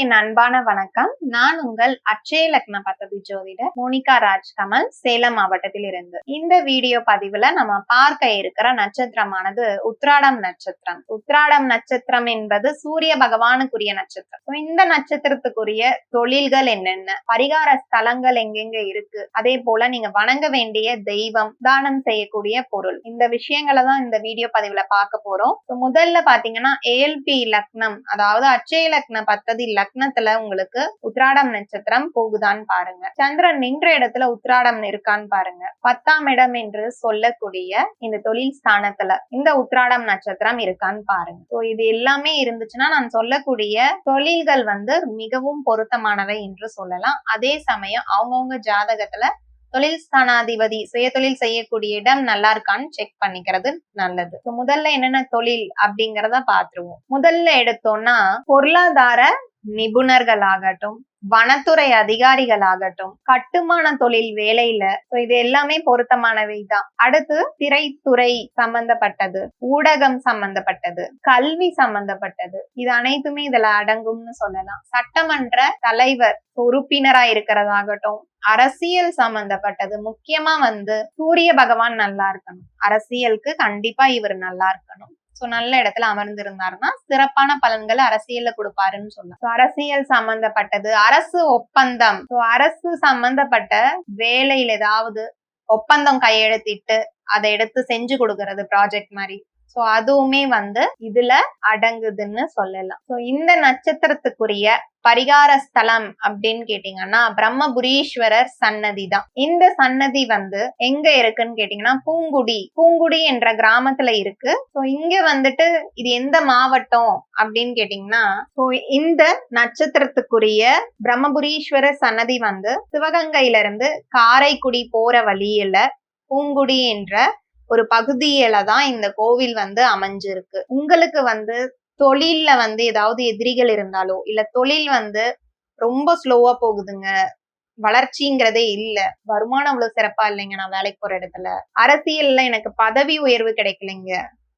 என் அன்பான வணக்கம். நான் உங்கள் அச்சய லக்ன பத்ததி ஜோதிடர் மோனிகா ராஜ் கமல் சேலம் மாவட்டத்தில் இருந்து. இந்த வீடியோ பதிவுல நம்ம பார்க்க இருக்கிற நட்சத்திரமானது உத்ராடம் நட்சத்திரம். உத்ராடம் நட்சத்திரம் என்பது சூரிய பகவானுக்குரிய நட்சத்திரம். இந்த நட்சத்திரத்துக்குரிய தொழில்கள் என்னென்ன? பரிகார ஸ்தலங்கள் எங்கெங்க இருக்கு? அதே போல நீங்க வணங்க வேண்டிய தெய்வம் தானம் செய்யக்கூடிய பொருள். இந்த விஷயங்களை தான் இந்த வீடியோ பதிவுல பார்க்க போறோம். முதல்ல பாத்தீங்கன்னா ஏஎல்பி லக்னம் அதாவது அச்சய லக்ன பத்ததி லக்னத்துல உங்களுக்கு உத்ராடம் நட்சத்திரம் போகுதான்னு பாருங்க. சந்திரன் நின்ற இடத்துல உத்ராடம் இருக்கான்னு பாருங்க. பத்தாம் இடம் என்று சொல்லக்கூடிய இந்த தொழில் ஸ்தானத்துல இந்த உத்ராடம் நட்சத்திரம் இருக்கான்னு பாருங்க. ஸோ இது எல்லாமே இருந்துச்சுன்னா நான் சொல்லக்கூடிய தொழில்கள் வந்து மிகவும் பொருத்தமானவை என்று சொல்லலாம். அதே சமயம் அவங்கவுங்க ஜாதகத்துல தொழில் ஸ்தானாதிபதி சுய தொழில் செய்யக்கூடிய இடம் நல்லா இருக்கான்னு செக் பண்ணிக்கிறது நல்லது. முதல்ல என்னென்ன தொழில் அப்படிங்கறத பாத்துருவோம் முதல்ல எடுத்தோம்னா பொருளாதார நிபுணர்களாகட்டும் வனத்துறை அதிகாரிகளாகட்டும் கட்டுமான தொழில் வேலையில இது எல்லாமே பொருத்தமானவை தான் அடுத்து திரைத்துறை சம்பந்தப்பட்டது ஊடகம் சம்பந்தப்பட்டது கல்வி சம்பந்தப்பட்டது. இது அனைத்துமே இதுல அடங்கும்னு சொல்லலாம். சட்டமன்ற தலைவர் உறுப்பினரா இருக்கிறதாகட்டும் அரசியல் சம்பந்தப்பட்டது. முக்கியமா வந்து சூரிய பகவான் நல்லா இருக்கணும். அரசியலுக்கு கண்டிப்பா இவர் நல்லா இருக்கணும். சோ நல்ல இடத்துல அமர்ந்திருந்தாருன்னா சிறப்பான பலன்களை அரசியல்ல கொடுப்பாருன்னு சொல்லலாம். அரசியல் சம்பந்தப்பட்டது அரசு ஒப்பந்தம். அரசு சம்பந்தப்பட்ட வேலையில ஏதாவது ஒப்பந்தம் கையெழுத்திட்டு அதை எடுத்து செஞ்சு கொடுக்கறது ப்ராஜெக்ட் மாதிரி. சோ அதுவுமே வந்து இதுல அடங்குதுன்னு சொல்லலாம். சோ இந்த நட்சத்திரத்துக்குரிய பரிகார ஸ்தலம் அப்படின்னு கேட்டீங்கன்னா பிரம்மபுரீஸ்வரர் சன்னதி தான். இந்த சன்னதி வந்து எங்க இருக்குன்னு கேட்டீங்கன்னா பூங்குடி பூங்குடி என்ற கிராமத்துல இருக்கு. சோ இங்க வந்துட்டு இது எந்த மாவட்டம் அப்படின்னு கேட்டீங்கன்னா சோ இந்த நட்சத்திரத்துக்குரிய பிரம்மபுரீஸ்வரர் சன்னதி வந்து சிவகங்கையில இருந்து காரைக்குடி போற வழியில பூங்குடி என்ற ஒரு பகுதியில தான் இந்த கோவில் வந்து அமைஞ்சிருக்கு. உங்களுக்கு வந்து தொழில்ல வந்து ஏதாவது எதிரிகள் இருந்தாலோ இல்ல தொழில் வந்து ரொம்ப ஸ்லோவா போகுதுங்க வளர்ச்சிங்கிறதே இல்ல. வருமானம் அவ்வளவு சிறப்பா இல்லைங்க நான் வேலைக்கு போற இடத்துல. அரசியல்ல எனக்கு பதவி உயர்வு கிடைக்கலைங்க.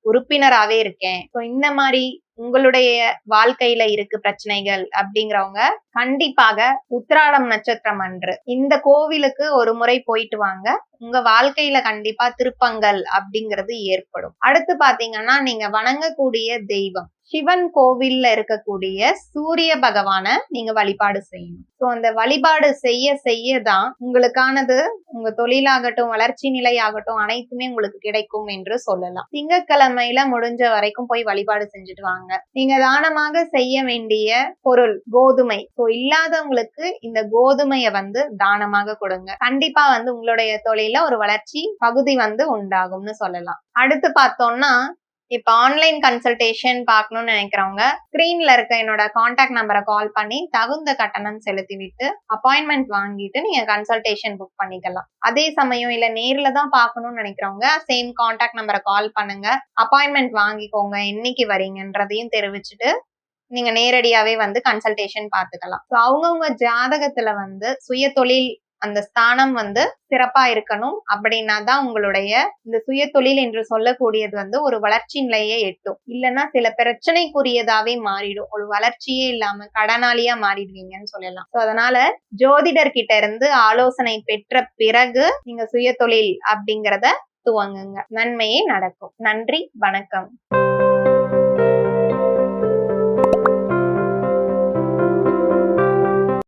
உறுப்பினராவே இருக்கேன். ஸோ இந்த மாதிரி உங்களுடைய வாழ்க்கையில இருக்கு பிரச்சனைகள் அப்படிங்கிறவங்க கண்டிப்பாக உத்திராடம் நட்சத்திரம் அன்று இந்த கோவிலுக்கு ஒரு முறை போயிட்டு வாங்க. உங்க வாழ்க்கையில கண்டிப்பா திருப்பங்கள் அப்படிங்கிறது ஏற்படும். அடுத்து பாத்தீங்கன்னா நீங்க வணங்கக்கூடிய தெய்வம். சிவன் கோவில்ல இருக்கக்கூடிய சூரிய பகவான நீங்க வழிபாடு செய்யணும். ஸோ அந்த வழிபாடு செய்ய செய்ய தான் உங்களுக்கானது உங்க தொழிலாகட்டும் வளர்ச்சி நிலையாகட்டும் அனைத்துமே உங்களுக்கு கிடைக்கும் என்று சொல்லலாம். திங்கட்கிழமையில முடிஞ்ச வரைக்கும் போய் வழிபாடு செஞ்சுட்டு வாங்க. நீங்க தானமாக செய்ய வேண்டிய பொருள் கோதுமை. ஸோ இல்லாதவங்களுக்கு இந்த கோதுமையை வந்து தானமாக கொடுங்க. கண்டிப்பா வந்து உங்களுடைய தொழில ஒரு வளர்ச்சி பகுதி வந்து உண்டாகும்னு சொல்லலாம். அடுத்து பார்த்தோம்னா இப்ப ஆன்லைன் கன்சல்டேஷன் பார்க்கணும்னு நினைக்கிறவங்க ஸ்கிரீன்ல இருக்க என்னோட காண்டாக்ட் நம்பரை கால் பண்ணி தகுந்த கட்டணம் செலுத்தி விட்டு அப்பாயின்மெண்ட் வாங்கிட்டு நீங்க கன்சல்டேஷன் புக் பண்ணிக்கலாம். அதே சமயம் இல்ல நேர்ல தான் பார்க்கணும்னு நினைக்கிறவங்க சேம் காண்டாக்ட் நம்பரை கால் பண்ணுங்க. அப்பாயின்மெண்ட் வாங்கிக்கோங்க என்னைக்கு வரீங்கன்றதையும் தெரிவிச்சுட்டு நீங்க நேரடியாவே வந்து கன்சல்டேஷன் பார்த்துக்கலாம். ஸோ அவங்கவுங்க ஜாதகத்துல வந்து சுய தொழில் அந்த ஸ்தானம் வந்து சிறப்பா இருக்கணும் அப்படின்னா தான் உங்களுடைய இந்த சுய தொழில் என்று சொல்லக்கூடியது வந்து ஒரு வளர்ச்சி நிலையை எட்டும். இல்லைன்னா சில பிரச்சனைக்குரியதாவே மாறிடும். ஒரு வளர்ச்சியே இல்லாம கடனாளியா மாறிடுவீங்கன்னு சொல்லலாம். ஸோ அதனால ஜோதிடர் கிட்ட இருந்து ஆலோசனை பெற்ற பிறகு நீங்க சுய தொழில் அப்படிங்கிறத துவங்குங்க. நன்மையே நடக்கும். நன்றி வணக்கம்.